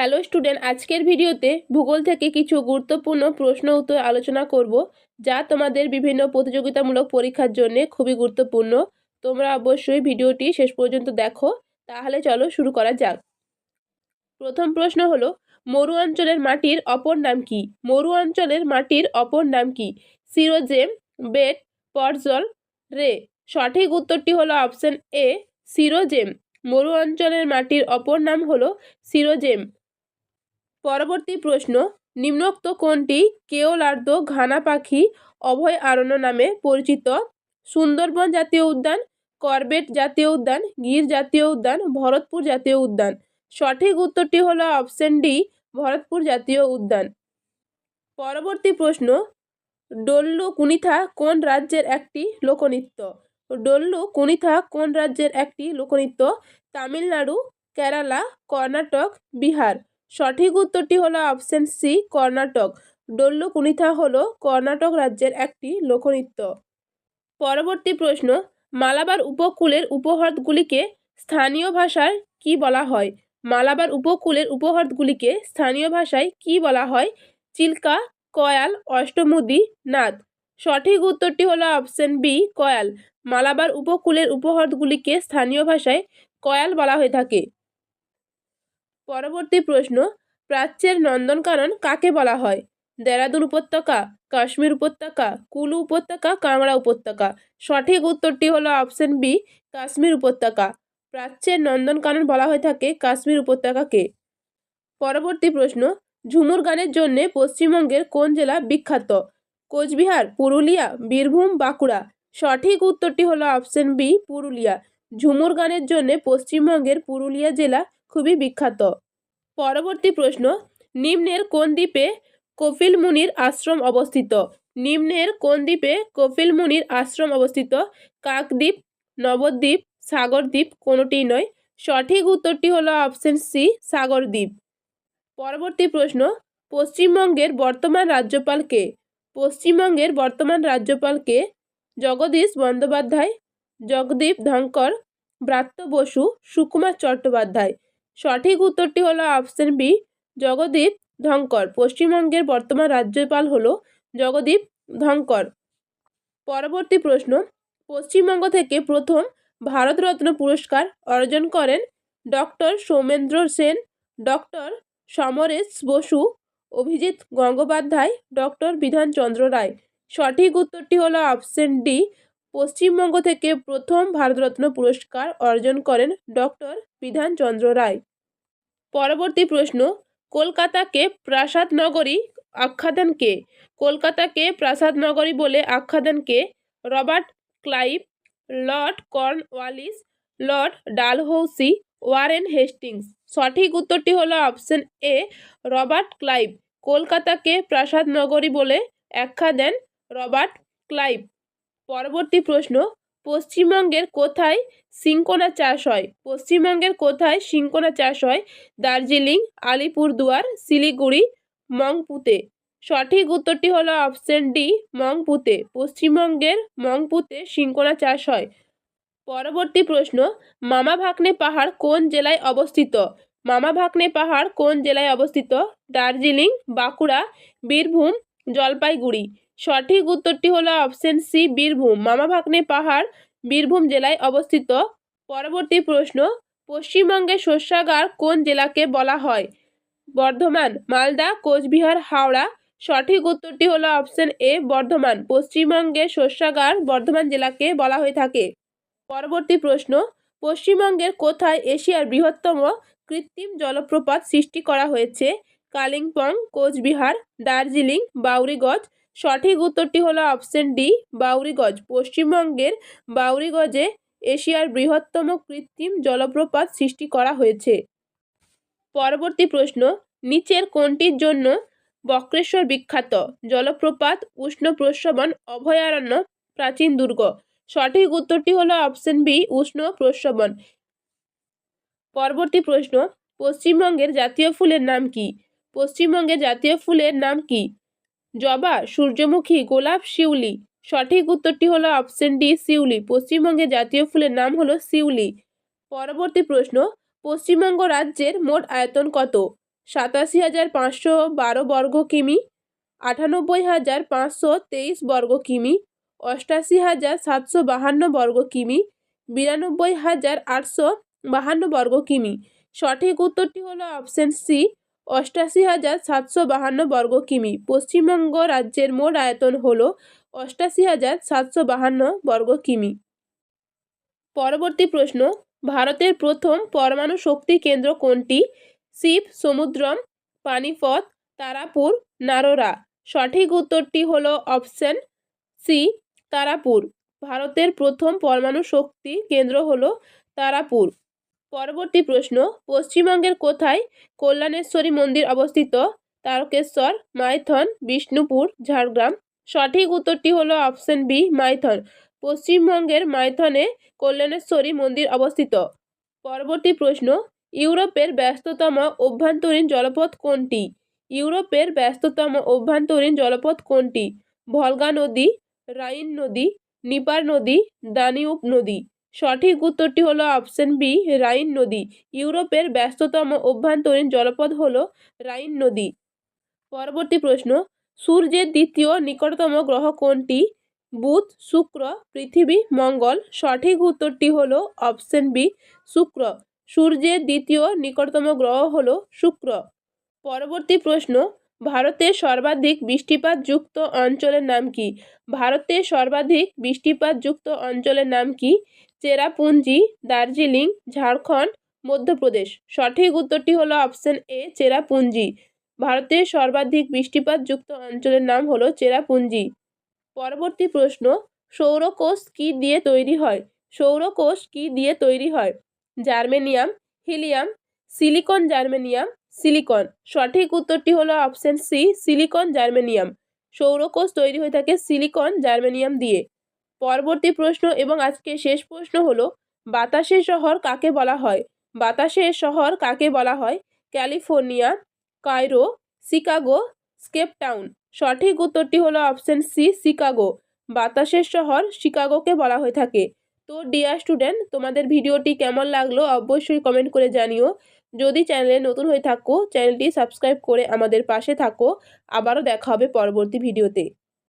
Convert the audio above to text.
Hello student আজকের ভিডিওতে ভূগোল থেকে কিছু গুরুত্বপূর্ণ প্রশ্ন উত্তর আলোচনা করব, যা তোমাদের বিভিন্ন প্রতিযোগিতামূলক পরীক্ষার জন্য খুবই গুরুত্বপূর্ণ। তোমরা অবশ্যই ভিডিওটি শেষ পর্যন্ত দেখো, তাহলে চলো শুরু করা যাক। প্রথম প্রশ্ন হলো, মরু অঞ্চলের মাটির অপর নাম কি? মরু অঞ্চলের মাটির অপর নাম কি? সিরোজেম, বেট, পরজল, রে। সঠিক উত্তরটি হলো অপশন এ, সিরোজেম। মরু অঞ্চলের মাটির অপর নাম হলো সিরোজেম। পরবর্তী প্রশ্ন, নিম্নোক্ত কোনটি কেওলার্দ ঘানা পাখি অভয় আরণ্য নামে পরিচিত? সুন্দরবন জাতীয় উদ্যান, করবেট জাতীয় উদ্যান, গির জাতীয় উদ্যান, ভরতপুর জাতীয় উদ্যান। সঠিক উত্তরটি হলো অপশন ডি, ভরতপুর জাতীয় উদ্যান। পরবর্তী প্রশ্ন, ডল্লু কুনিথা কোন রাজ্যের একটি লোকনৃত্য? ডল্লু কুনিথা কোন রাজ্যের একটি লোকনৃত্য? তামিলনাড়ু, কেরালা, কর্ণাটক, বিহার। সঠিক উত্তরটি হলো অপশন সি, কর্ণাটক। ডল্লু কুনিথা হলো কর্ণাটক রাজ্যের একটি লোকনৃত্য। পরবর্তী প্রশ্ন, মালাবার উপকূলের উপহ্রদগুলিকে স্থানীয় ভাষায় কি বলা হয়? মালাবার উপকূলের উপহ্রদগুলিকে স্থানীয় ভাষায় কি বলা হয়? চিল্কা, কয়াল, অষ্টমুদি, নাদ। সঠিক উত্তরটি হলো অপশন বি, কয়াল। মালাবার উপকূলের উপহ্রদগুলিকে স্থানীয় ভাষায় কয়াল বলা হয়ে থাকে। পরবর্তী প্রশ্ন, প্রাচ্যের নন্দনকানন কাকে বলা হয়? দেরাদুন উপত্যকা, কাশ্মীর উপত্যকা, কুলু উপত্যকা কাংড়া উপত্যকা? সঠিক উত্তরটি হলো অপশন বি, কাশ্মীর উপত্যকা। প্রাচ্যের নন্দনকানন বলা হয়ে থাকে কাশ্মীর উপত্যকাকে। পরবর্তী প্রশ্ন ঝুমুর গানের জন্যে পশ্চিমবঙ্গের কোন জেলা বিখ্যাত? কোচবিহার, পুরুলিয়া, বীরভূম, বাঁকুড়া? সঠিক উত্তরটি হলো অপশন বি, পুরুলিয়া। ঝুমুর গানের জন্যে পশ্চিমবঙ্গের পুরুলিয়া জেলা খুবই বিখ্যাত। পরবর্তী প্রশ্ন, নিম্নের কোন দ্বীপে কপিল মুনির আশ্রম অবস্থিত? নিম্নের কোন দ্বীপে কপিল মুনির আশ্রম অবস্থিত? কাকদ্বীপ, নবদ্বীপ, সাগরদ্বীপ কোনোটিই নয়? সঠিক উত্তরটি হলো অপশন সি, সাগরদ্বীপ। পরবর্তী প্রশ্ন, পশ্চিমবঙ্গের বর্তমান রাজ্যপাল কে? পশ্চিমবঙ্গের বর্তমান রাজ্যপাল কে? জগদীশ বন্দ্যোপাধ্যায়, জগদীপ ধঙ্কর ব্রাত্য বসু, সুকুমার চট্টোপাধ্যায়। সঠিক উত্তরটি হলো অপশন বি জগদীপ ধঙ্কর পশ্চিমবঙ্গের বর্তমান রাজ্যপাল হলো জগদীপ ধঙ্কর পরবর্তী প্রশ্ন, পশ্চিমবঙ্গ থেকে প্রথম ভারতরত্ন পুরস্কার অর্জন করেন doctor Soumendra Sen doctor Samaresh Basu, Abhijit Gangopadhyay doctor Bidhan Chandra Roy. সঠিক উত্তরটি হলো অপশন ডি পশ্চিমবঙ্গ থেকে প্রথম ভারতরত্ন পুরস্কার অর্জন করেন ডক্টর বিধানচন্দ্র রায়। পরবর্তী প্রশ্ন, কলকাতাকে প্রাসাদ নগরী আখ্যাদান কে? কলকাতাকে প্রাসাদ নগরী বলে আখ্যাদান কে? Robert Clive, Lord Cornwallis, Lord Dalhousie, Warren Hastings. সঠিক উত্তরটি হলো অপশন এ, রবার্ট ক্লাইভ। কলকাতাকে প্রাসাদ নগরী বলে আখ্যা দেন রবার্ট ক্লাইভ। পরবর্তী প্রশ্ন, পশ্চিমবঙ্গের কোথায় সিঙ্কোনা চাষ হয়? পশ্চিমবঙ্গের কোথায় সিঙ্কোনা চাষ হয়? দার্জিলিং, আলিপুরদুয়ার, শিলিগুড়ি, মংপুতে। সঠিক উত্তরটি হলো অপশন ডি, মংপুতে। পশ্চিমবঙ্গের মংপুতে সিঙ্কোনা চাষ হয়। পরবর্তী প্রশ্ন, মামা ভাগ্নে পাহাড় কোন জেলায় অবস্থিত? মামা ভাগ্নে পাহাড় কোন জেলায় অবস্থিত? দার্জিলিং, বাঁকুড়া, বীরভূম, জলপাইগুড়ি। সঠিক উত্তরটি হলো অপশন সি বীরভূম। মামা ভাগ্নে পাহাড়, বীরভূম জেলায় অবস্থিত। পরবর্তী প্রশ্ন, পশ্চিমবঙ্গে শস্যাগার কোন জেলাকে বলা হয়? বর্ধমান, মালদা, কোচবিহার, হাওড়া। সঠিক উত্তরটি হলো অপশন এ বর্ধমান। পশ্চিমবঙ্গে শস্যাগার বর্ধমান জেলাকে বলা হয়ে থাকে। পরবর্তী প্রশ্ন পশ্চিমবঙ্গের কোথায় এশিয়ার বৃহত্তম কৃত্রিম জলপ্রপাত সৃষ্টি করা হয়েছে? কালিম্পং, কোচবিহার, দার্জিলিং, বাউরিগঞ্জ সঠিক উত্তরটি হলো অপশন ডি, বাউরিগজ। পশ্চিমবঙ্গের বাউরিগজে এশিয়ার বৃহত্তম কৃত্রিম জলপ্রপাত সৃষ্টি করা হয়েছে। পরবর্তী প্রশ্ন, নিচের কোনটির জন্য বক্রেশ্বর বিখ্যাত? জলপ্রপাত, উষ্ণ প্রস্রবণ, অভয়ারণ্য, প্রাচীন দুর্গ। সঠিক উত্তরটি হলো অপশন বি, উষ্ণ প্রস্রবণ। পরবর্তী প্রশ্ন, পশ্চিমবঙ্গের জাতীয় ফুলের নাম কি? পশ্চিমবঙ্গের জাতীয় ফুলের নাম কি? জবা, সূর্যমুখী, গোলাপ, শিউলি। সঠিক উত্তরটি হলো অপশন ডি শিউলি। পশ্চিমবঙ্গের জাতীয় ফুলের নাম হলো শিউলি। পরবর্তী প্রশ্ন, পশ্চিমবঙ্গ রাজ্যের মোট আয়তন কত? সাতাশি হাজার পাঁচশো বারো বর্গ কিমি, আটানব্বই হাজার পাঁচশো তেইশ বর্গ কিমি, অষ্টাশি হাজার সাতশো বাহান্ন বর্গ কিমি, বিরানব্বই হাজার আটশো বাহান্ন বর্গ কিমি। সঠিক উত্তরটি হলো অপশন সি অষ্টাশি হাজার সাতশো বাহান্ন বর্গ কিমি। পশ্চিমবঙ্গ রাজ্যের মোট আয়তন হলো অষ্টাশি হাজার সাতশো বাহান্ন বর্গ কিমি। পরবর্তী প্রশ্ন, ভারতের প্রথম পরমাণু শক্তি কেন্দ্র কোনটি? শিব, সমুদ্রম, পানিপথ, তারাপুর, নারোরা। সঠিক উত্তরটি হল অপশন সি, তারাপুর। ভারতের প্রথম পরমাণু শক্তি কেন্দ্র হল তারাপুর। পরবর্তী প্রশ্ন, পশ্চিমবঙ্গের কোথায় কল্যাণেশ্বরী মন্দির অবস্থিত? তারকেশ্বর, মাইথন, বিষ্ণুপুর, ঝাড়গ্রাম। সঠিক উত্তরটি হলো অপশন বি মাইথন। পশ্চিমবঙ্গের মাইথনে কল্যাণেশ্বরী মন্দির অবস্থিত। পরবর্তী প্রশ্ন, ইউরোপের ব্যস্ততম অভ্যন্তরীণ জলপথ কোনটি? ইউরোপের ব্যস্ততম অভ্যন্তরীণ জলপথ কোনটি? ভলগা নদী, রাইন নদী, নিপার নদী দানিউপ নদী। সঠিক উত্তরটি হলো অপশন বি রাইন নদী। ইউরোপের ব্যস্ততম অভ্যন্তরীণ জলপথ হলো রাইন নদী। পরবর্তী প্রশ্ন, সূর্যের দ্বিতীয় নিকটতম গ্রহ কোনটি? বুধ, শুক্র, পৃথিবী, মঙ্গল। সঠিক উত্তরটি হলো অপশন বি শুক্র। সূর্যের দ্বিতীয় নিকটতম গ্রহ হলো শুক্র। পরবর্তী প্রশ্ন, ভারতের সর্বাধিক বৃষ্টিপাতযুক্ত অঞ্চলের নাম কি? ভারতের সর্বাধিক বৃষ্টিপাতযুক্ত অঞ্চলের নাম কি? চেরাপুঞ্জি, দার্জিলিং, ঝাড়খণ্ড, মধ্যপ্রদেশ। সঠিক উত্তরটি হলো অপশন এ, চেরাপুঞ্জি। ভারতের সর্বাধিক বৃষ্টিপাতযুক্ত অঞ্চলের নাম হলো চেরাপুঞ্জি। পরবর্তী প্রশ্ন, সৌরকোষ কী দিয়ে তৈরি হয়? সৌরকোষ কী দিয়ে তৈরি হয়? Germanium, helium, silicon germanium, silicon. সঠিক উত্তরটি হলো অপশন সি, সিলিকন জার্মেনিয়াম। সৌরকোষ তৈরি হয়ে থাকে সিলিকন জার্মেনিয়াম দিয়ে। পরবর্তী প্রশ্ন এবং আজকে শেষ প্রশ্ন হলো বাতাসের শহর কাকে বলা হয়? বাতাসের শহর কাকে বলা হয়? California, Cairo, Chicago, Cape Town. সঠিক উত্তরটি হলো অপশন সি, শিকাগো। বাতাসের শহর শিকাগোকে বলা হয়ে থাকে। তো ডিয়ার স্টুডেন্ট, তোমাদের ভিডিওটি কেমন লাগল অবশ্যই কমেন্ট করে জানিও। যদি চ্যানেলে নতুন হয়ে থাকো, চ্যানেলটি সাবস্ক্রাইব করে আমাদের পাশে থাকো। আবারও দেখা হবে পরবর্তী ভিডিওতে।